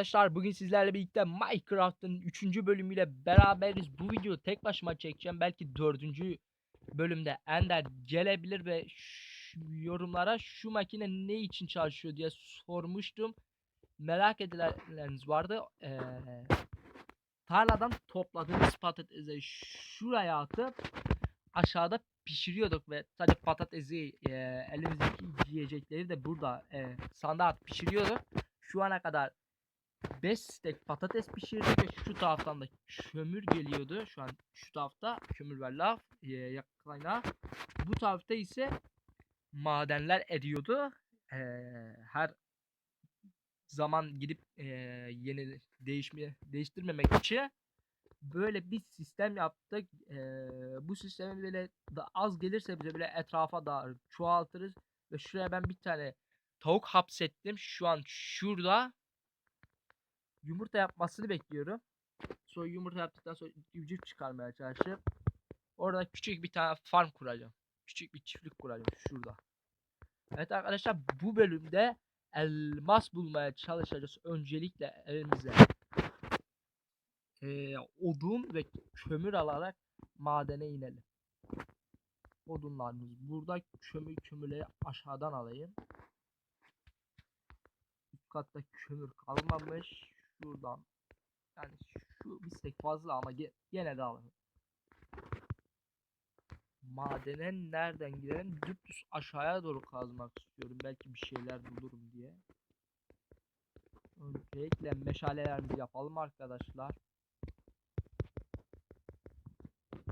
arkadaşlar bugün sizlerle birlikte Minecraft'ın 3. bölümüyle beraberiz. Bu videoyu tek başıma çekeceğim. Belki 4. bölümde Ender gelebilir ve şu yorumlara şu makine ne için çalışıyor diye sormuştum. Merak edilenleriniz vardı. Ee, tarladan topladığımız patatesi şuraya atıp aşağıda pişiriyorduk ve sadece patatesi e, elimizdeki yiyecekleri de burada e, sandığa pişiriyorduk. Şu ana kadar 5 stek patates pişirdik ve şu taraftan da kömür geliyordu. Şu an şu tarafta kömür ve lav e. Bu tarafta ise madenler ediyordu. E, her zaman gidip e, yeni değişme değiştirmemek için böyle bir sistem yaptık. E, bu sistemi böyle da az gelirse bize böyle etrafa da çoğaltırız ve şuraya ben bir tane tavuk hapsettim. Şu an şurada yumurta yapmasını bekliyorum. Sonra yumurta yaptıktan sonra civciv çıkarmaya çalışıp orada küçük bir tane farm kuracağım. Küçük bir çiftlik kuracağım şurada. Evet arkadaşlar bu bölümde elmas bulmaya çalışacağız. Öncelikle elimize eee, odun ve kömür alarak madene inelim. Odunlarımız burada kömür kömürleri aşağıdan alayım. Üst katta kömür kalmamış. Şuradan yani şu bir stek fazla ama ge- gene de alalım. Madene nereden gidelim? Dümdüz aşağıya doğru kazmak istiyorum. Belki bir şeyler bulurum diye. Öncelikle meşalelerimizi yapalım arkadaşlar.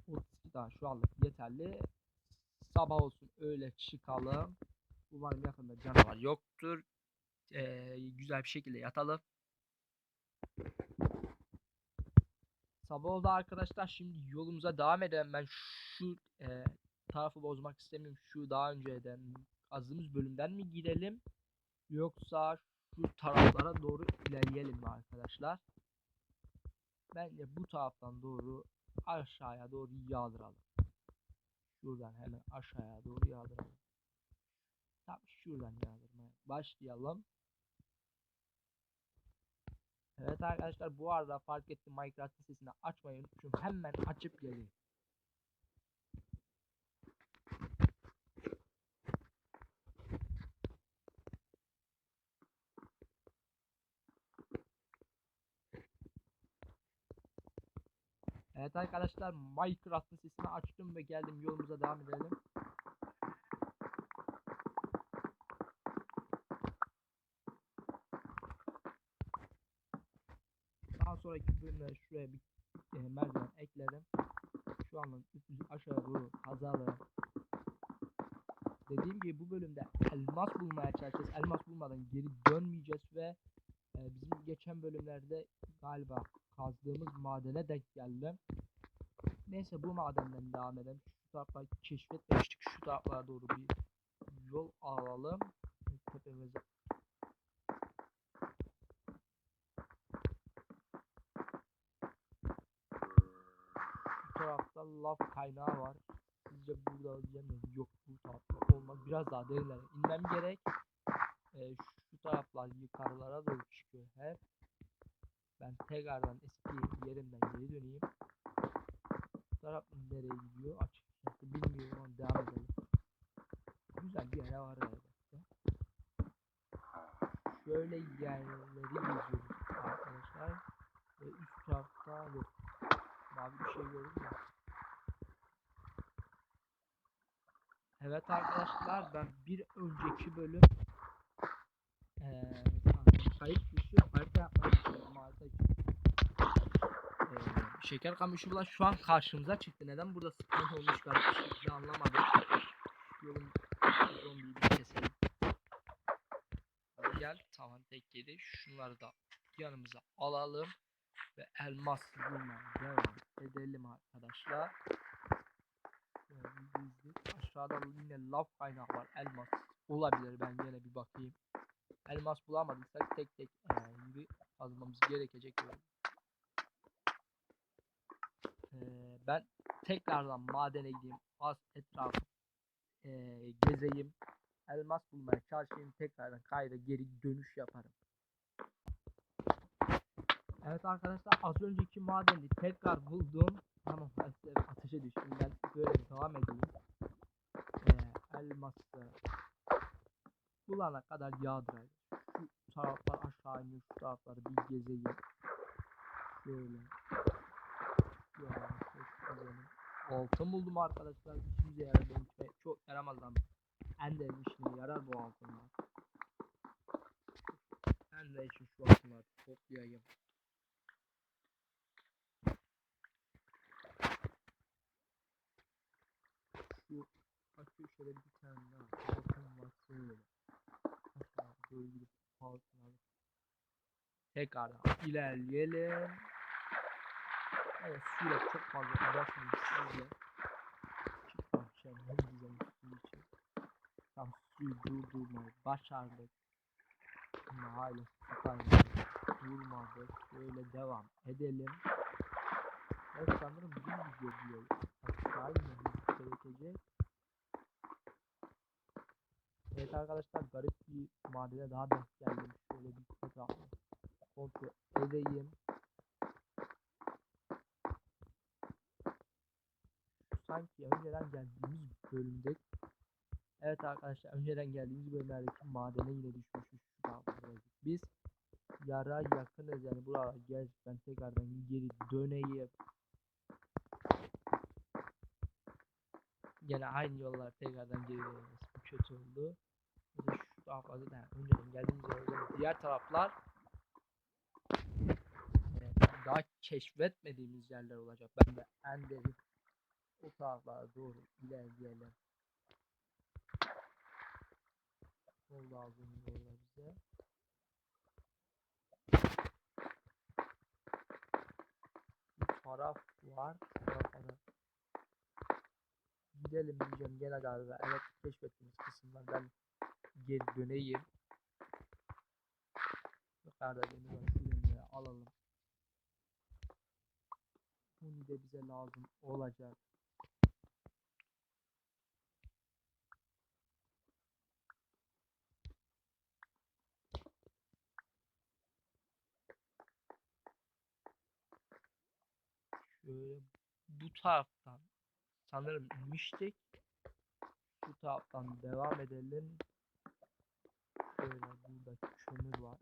32 tane şu anlık yeterli. Sabah olsun öyle çıkalım. Umarım yakında canavar yoktur. Ee, güzel bir şekilde yatalım. Sabah oldu arkadaşlar. Şimdi yolumuza devam edelim. Ben şu e, tarafı bozmak istemiyorum. Şu daha önceden kazdığımız bölümden mi gidelim? Yoksa şu taraflara doğru ilerleyelim mi arkadaşlar? Bence bu taraftan doğru aşağıya doğru yağdıralım. Şuradan hemen aşağıya doğru yağdıralım. Tam şuradan yağdırmaya başlayalım. Evet arkadaşlar bu arada fark ettim Minecraft sesini açmayı unutmuşum. Hemen açıp geleyim. Evet arkadaşlar Minecraft sesini açtım ve geldim yolumuza devam edelim. Daha sonraki bölümde şuraya bir e, merdiven ekledim. Şu anda üstümüzü aşağı doğru kazalım. Dediğim gibi bu bölümde elmas bulmaya çalışacağız. Elmas bulmadan geri dönmeyeceğiz ve e, bizim geçen bölümlerde galiba kazdığımız madene denk geldim. Neyse bu madenden devam edelim. Şu tarafa keşfetmemiştik. Şu taraflara doğru bir yol alalım. Tepemize Bu tarafta lav kaynağı var. Sizce burada mı? Yok bu tarafta olmaz. Biraz daha derinlere inmem gerek. Ee, şu taraflar yukarılara doğru çıkıyor hep. Ben tekrardan eski yerimden geri döneyim. Bu taraf nereye gidiyor açıkçası bilmiyorum ama devam edelim. Güzel bir yere var elbette. Şöyle yerleri geziyoruz arkadaşlar. Ve üst tarafta yok. Mavi bir şey gördüm mü? Evet arkadaşlar ben bir önceki bölüm eee kayıt dışı harita ama harita Eee, şeker kamışı şu an karşımıza çıktı. Neden burada sıkıntı olmuş bir şekilde anlamadım. Yorum zombiyi bir keselim. Hadi gel tamam tek yedi. Şunları da yanımıza alalım ve elmas bulmaya devam edelim arkadaşlar. Aşağıda yine lav kaynağı var. Elmas olabilir. Ben gene bir bakayım. Elmas bulamadıysak tek tek e, yürü kazmamız gerekecek. E, ben tekrardan madene gideyim. Az etrafı e, gezeyim. Elmas bulmaya çalışayım. Tekrardan kayda geri dönüş yaparım. Evet arkadaşlar az önceki madeni tekrar buldum. Tamam ateşe düştüm ben böyle devam edeyim. Elması bulana kadar yağdırayım. Şu taraflar aşağı iniyor şu tarafları bir gezeyim. Şöyle. Gezelim. Altın buldum arkadaşlar. İşimize yarar çok yaramaz lan. Ender'in işine yarar bu altınlar. Ender için şu altınları toplayayım. Şu bakıyor şöyle bir tane daha altın var şöyle. Aşağı doğru gidip altın alıp tekrardan ilerleyelim. Evet suyla çok fazla uğraşmayayım sizle. Çıkmayacağım hem güzel su için. Tam suyu durdurmayı başardık. Ama hala tutarmadık. Durmadık. Böyle devam edelim. Evet sanırım video diyor. Aşağı inmemiz gerekecek. Evet arkadaşlar garip bir madene daha denk geldim. Şöyle bir tekrar kontrol edeyim. sanki önceden geldiğimiz bölümde Evet arkadaşlar önceden geldiğimiz bölümlerdeki madene yine düşmüşüz. Biz yara yakınız yani buraya gerçekten tekrardan geri döneyim. Yine aynı yollar tekrardan geri. Bu kötü oldu. Mesela şu taraflarda da önceden geldiğimiz yerden diğer taraflar daha keşfetmediğimiz yerler olacak. Ben de Ender'i o taraflara doğru ilerleyelim. Yol lazım orada bize. Bir taraf var. Bu tarafa da Gidelim diyeceğim gene galiba. Evet keşfettiğimiz kısımlardan geri döneyim. Yukarıda demiri alalım. Bunu da bize lazım olacak. Şöyle bu taraftan sanırım inmiştik. Bu taraftan devam edelim. Şöyle burada kömür var.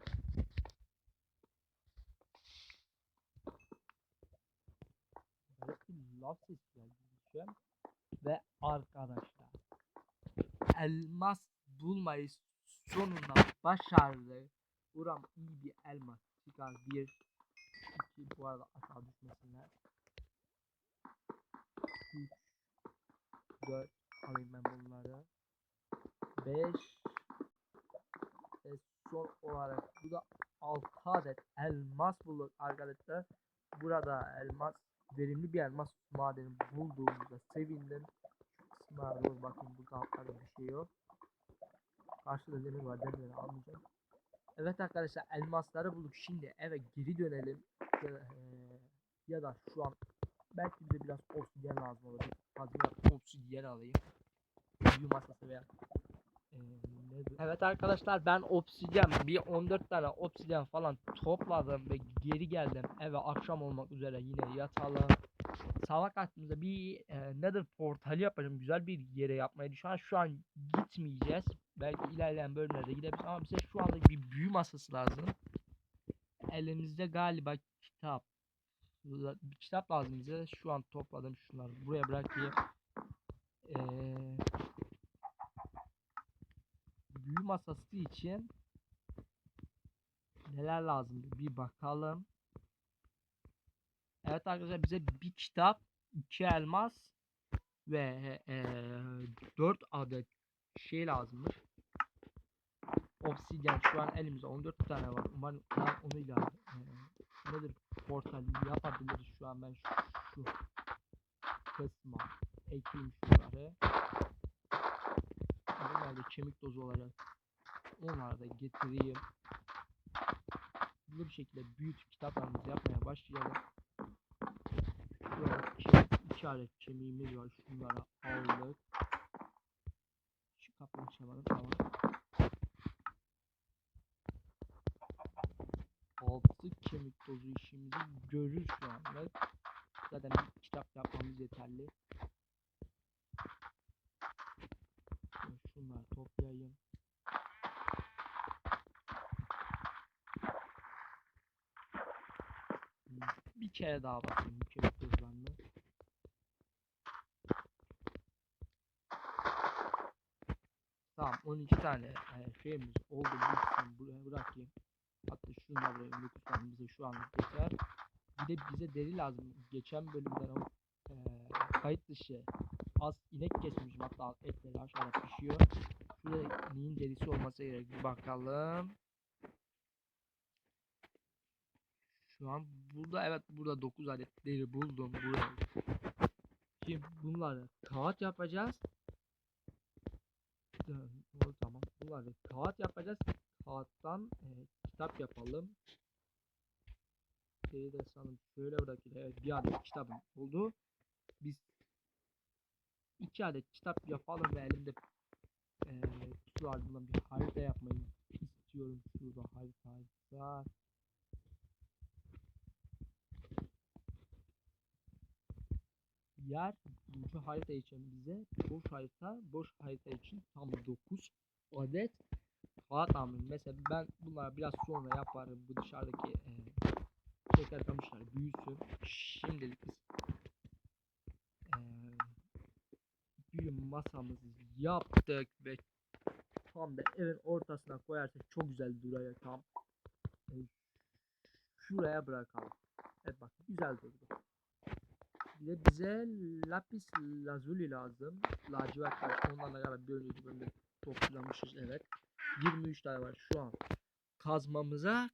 Geldi diyeceğim. Ve arkadaşlar elmas bulmayı sonunda başardı. Buram iyi bir elmas çıkar. Bir, iki bu arada aşağı düşmesinler. 3 4 alayım ben bunları 5 ve son olarak bu da 6 adet elmas bulduk arkadaşlar burada elmas verimli bir elmas madeni bulduğumuzda sevindim kısmına bakın burada altlarda bir şey yok karşıda demir var demirleri almayacağım evet arkadaşlar elmasları bulduk şimdi eve geri dönelim ya da, ya da şu an Belki bize biraz obsidyen lazım olabilir. Fazla obsidyen alayım. Büyü masası veya? Evet arkadaşlar ben obsidyen bir 14 tane obsidyen falan topladım ve geri geldim eve akşam olmak üzere yine yatalım. Sabah kalktığımızda bir e, Nether portali yapacağım. Güzel bir yere yapmayı düşünüyorum. Şu an gitmeyeceğiz. Belki ilerleyen bölümlerde gidebiliriz ama bize şu anda bir büyü masası lazım. Elimizde galiba kitap bir kitap lazım bize. Şu an topladım şunları. Buraya bırakayım. Ee, büyü masası için neler lazım bir bakalım. Evet arkadaşlar bize bir kitap, iki elmas ve e, 4 adet şey lazımmış. Obsidian şu an elimizde 14 tane var. Umarım onu ilave e, nedir portal yapabiliriz şu an ben şu, şu kısma ekleyeyim şunları. Bunlar da kemik tozu olacak. Onları da getireyim. Bu bir şekilde büyük kitaplarımızı yapmaya başlayalım. İki adet kemiğimiz var. Şunları aldık. Şu kapıyı açamadım tamam. Altı kemik kemik tozu işimizi görür şu anlık. Zaten kitap yapmamız yeterli. Şöyle Hmm, Bir kere daha basayım bu kemik tozlarını. Tamam 12 tane e, şeyimiz oldu. Bu ikisini buraya bırakayım. Hatta şunu da buraya 9 tane bize şu anlık yeter. Bir de bize deri lazım. Geçen bölümden o e, kayıt dışı az inek kesmişim. Hatta etleri aşağıda pişiyor. Şurada neyin derisi olması gerek. Bir bakalım. Şu an burada evet burada 9 adet deri buldum buraya. Şimdi bunları kağıt yapacağız. O zaman bunları kağıt yapacağız. Kağıttan e, kitap yapalım. Deri de sanırım şöyle bırakayım. Evet bir adet kitabım oldu. Biz iki adet kitap yapalım ve elimde e, şu ardından bir harita yapmayı istiyorum. Şurada harita harita. yer bu harita için bize boş harita boş harita için tam 9 adet kağıt almayın. Mesela ben bunları biraz sonra yaparım. Bu dışarıdaki e, şeker kamışlar büyüsün. Şimdilik biz e, büyüm masamızı yaptık ve tam da evin ortasına koyarsak çok güzel duruyor tam. Şuraya bırakalım. Evet bak güzel durdu. Bir de bize lapis lazuli lazım. Lacivert var. Onlarla beraber bir önceki bölümde toplamışız evet. 23 tane var şu an. Kazmamıza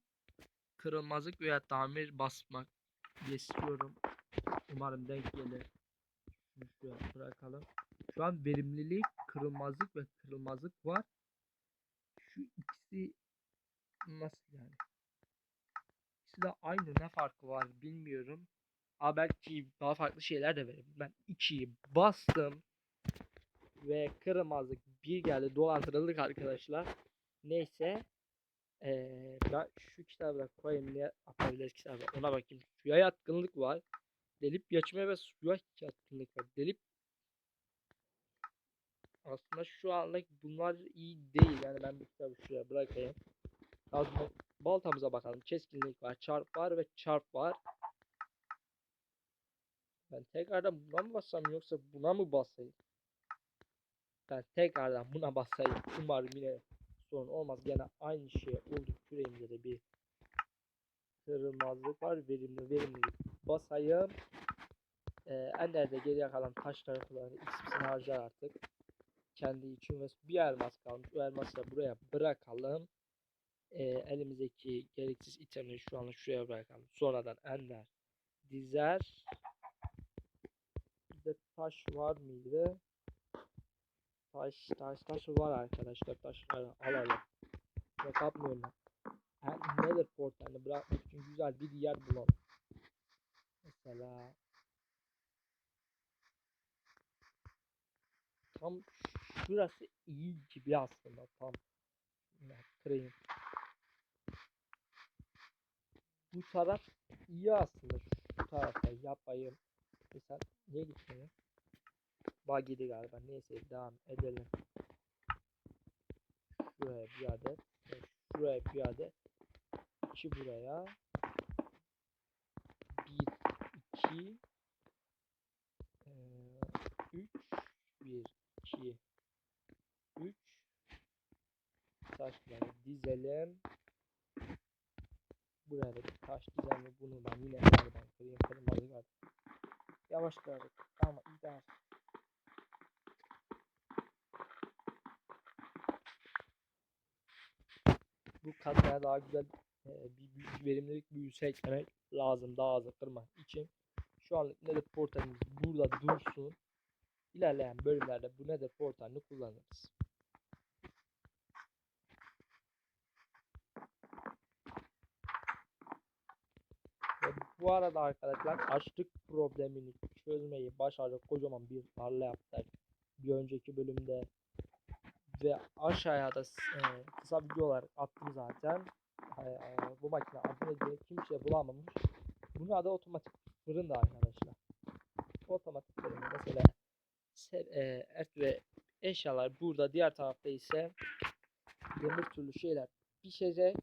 kırılmazlık veya tamir basmak istiyorum. Umarım denk gelir. Şuraya bırakalım. Şu an verimlilik, kırılmazlık ve kırılmazlık var. Şu ikisi nasıl yani? İkisi de aynı ne farkı var bilmiyorum. Ama belki daha farklı şeyler de verir. Ben 2'yi bastım. Ve kırılmazlık bir geldi. Dolandırıldık arkadaşlar. Neyse. Ee, ben şu kitabı koyayım. Ne yapabiliriz kitabı? Ona bakayım. Suya yatkınlık var. Delip geçme ve suya yatkınlık var. Delip aslında şu anlık bunlar iyi değil. Yani ben bu kitabı şuraya bırakayım. Kazma, baltamıza bakalım. Keskinlik var. Çarp var ve çarp var. Ben tekrardan buna mı bassam yoksa buna mı basayım? Ben tekrardan buna basayım. Umarım yine sorun olmaz. Gene aynı şey oldu. Küreğimde de bir kırılmazlık var. Verimli verimlilik basayım. Ee, Ender'de geriye kalan taşları kullanır. XP'sini harcar artık. Kendi için ve bir elmas kalmış. O elması da buraya bırakalım. Ee, elimizdeki gereksiz itemleri şu an şuraya bırakalım. Sonradan Ender dizer. Bizde taş var mıydı? Taş, taş, taş var arkadaşlar. Taşları alalım. Ve kapmıyorum. Yani Nether portalini bırakmak için güzel bir yer bulalım. Mesela tam Burası iyi gibi aslında tam. Kırayım. Bu taraf iyi aslında. Şu tarafa yapayım. Mesela niye gitmiyor? Buggy'di galiba. Neyse devam edelim. Şuraya bir adet. Şuraya bir adet. İki buraya. Bir, iki, 3 1 2 Taşları dizelim. Buraya da bir taş dizelim. Bunu ben yine nereden kırayım? Kırmızı kaldı. Yavaş kırarak. Ama idare. Bu kazmaya daha güzel e, bir, verimlilik büyüsü eklemek lazım daha az kırmak için. Şu anlık nether portalimiz burada dursun. İlerleyen bölümlerde bu nether portalini kullanırız. Ve bu arada arkadaşlar açlık problemini çözmeyi başardık. Kocaman bir tarla yaptık. Bir önceki bölümde ve aşağıya da e, kısa videolar attım zaten. Hay- hay- bu makine adını diye kimse bulamamış. Bunun adı otomatik fırın da arkadaşlar. Otomatik fırın mesela se- e, et ve eşyalar burada diğer tarafta ise demir türlü şeyler pişecek.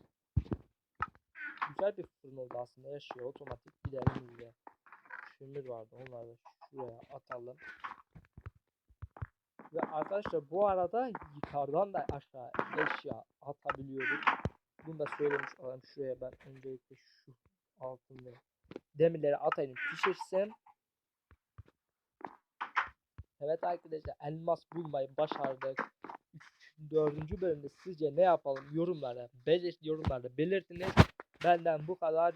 Güzel bir fırın oldu aslında yaşıyor otomatik gidelim bile. Kömür vardı onları da şuraya atalım. Ve arkadaşlar bu arada yukarıdan da aşağı eşya atabiliyoruz. Bunu da söylemiş olayım şuraya ben öncelikle şu altın ve demirleri atayım pişirsem. Evet arkadaşlar elmas bulmayı başardık. 3. 4. bölümde sizce ne yapalım yorumlarda belir yorumlarda belirtiniz. Benden bu kadar.